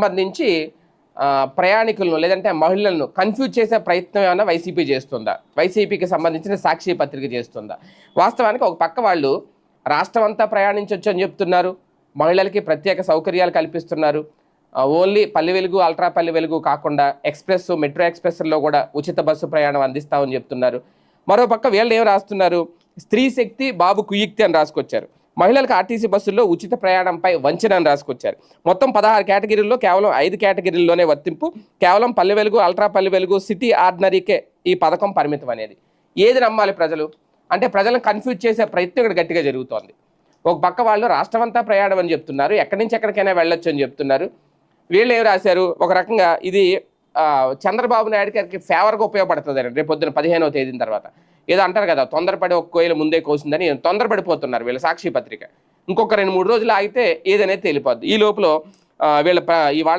సంబంధించి ప్రయాణికులను లేదంటే మహిళలను కన్ఫ్యూజ్ చేసే ప్రయత్నం ఏమైనా వైసీపీ చేస్తుందా? వైసీపీకి సంబంధించిన సాక్షి పత్రిక చేస్తుందా? వాస్తవానికి ఒక పక్క వాళ్ళు రాష్ట్రం అంతా ప్రయాణించవచ్చు అని చెప్తున్నారు. మహిళలకి ప్రత్యేక సౌకర్యాలు కల్పిస్తున్నారు. ఓన్లీ పల్లె వెలుగు అల్ట్రా పల్లె వెలుగు కాకుండా ఎక్స్ప్రెస్ మెట్రో ఎక్స్ప్రెస్లో కూడా ఉచిత బస్సు ప్రయాణం అందిస్తామని చెప్తున్నారు. మరో పక్క వీళ్ళు ఏం రాస్తున్నారు? స్త్రీ శక్తి బాబు కుయుక్తి అని రాసుకొచ్చారు. మహిళలకు ఆర్టీసీ బస్సుల్లో ఉచిత ప్రయాణంపై వంచన అని రాసుకొచ్చారు. మొత్తం పదహారు కేటగిరీల్లో కేవలం ఐదు కేటగిరీల్లోనే వర్తింపు. కేవలం పల్లె వెలుగు అల్ట్రా పల్లె వెలుగు సిటీ ఆర్డినరీకే ఈ పథకం పరిమితం అనేది. ఏది నమ్మాలి ప్రజలు? అంటే ప్రజలను కన్ఫ్యూజ్ చేసే ప్రయత్నం ఇక్కడ గట్టిగా జరుగుతోంది. ఒక పక్క వాళ్ళు రాష్ట్రమంతా ప్రయాణం అని చెప్తున్నారు. ఎక్కడి నుంచి ఎక్కడికైనా వెళ్ళొచ్చు అని చెప్తున్నారు. వీళ్ళు ఏం రాశారు? ఒక రకంగా ఇది చంద్రబాబు నాయుడు గారికి ఫేవర్గా ఉపయోగపడుతుంది రేపు పొద్దున పదిహేనవ తేదీన తర్వాత. ఏదో అంటారు కదా తొందరపడి ఒక కోయిల ముందే కోసిందని తొందరపడిపోతున్నారు వీళ్ళ సాక్షి పత్రిక. ఇంకొక రెండు మూడు రోజులు ఆగితే ఏదనేది తేలిపోద్ది. ఈ లోపల వీళ్ళ ఈ ఇవాళ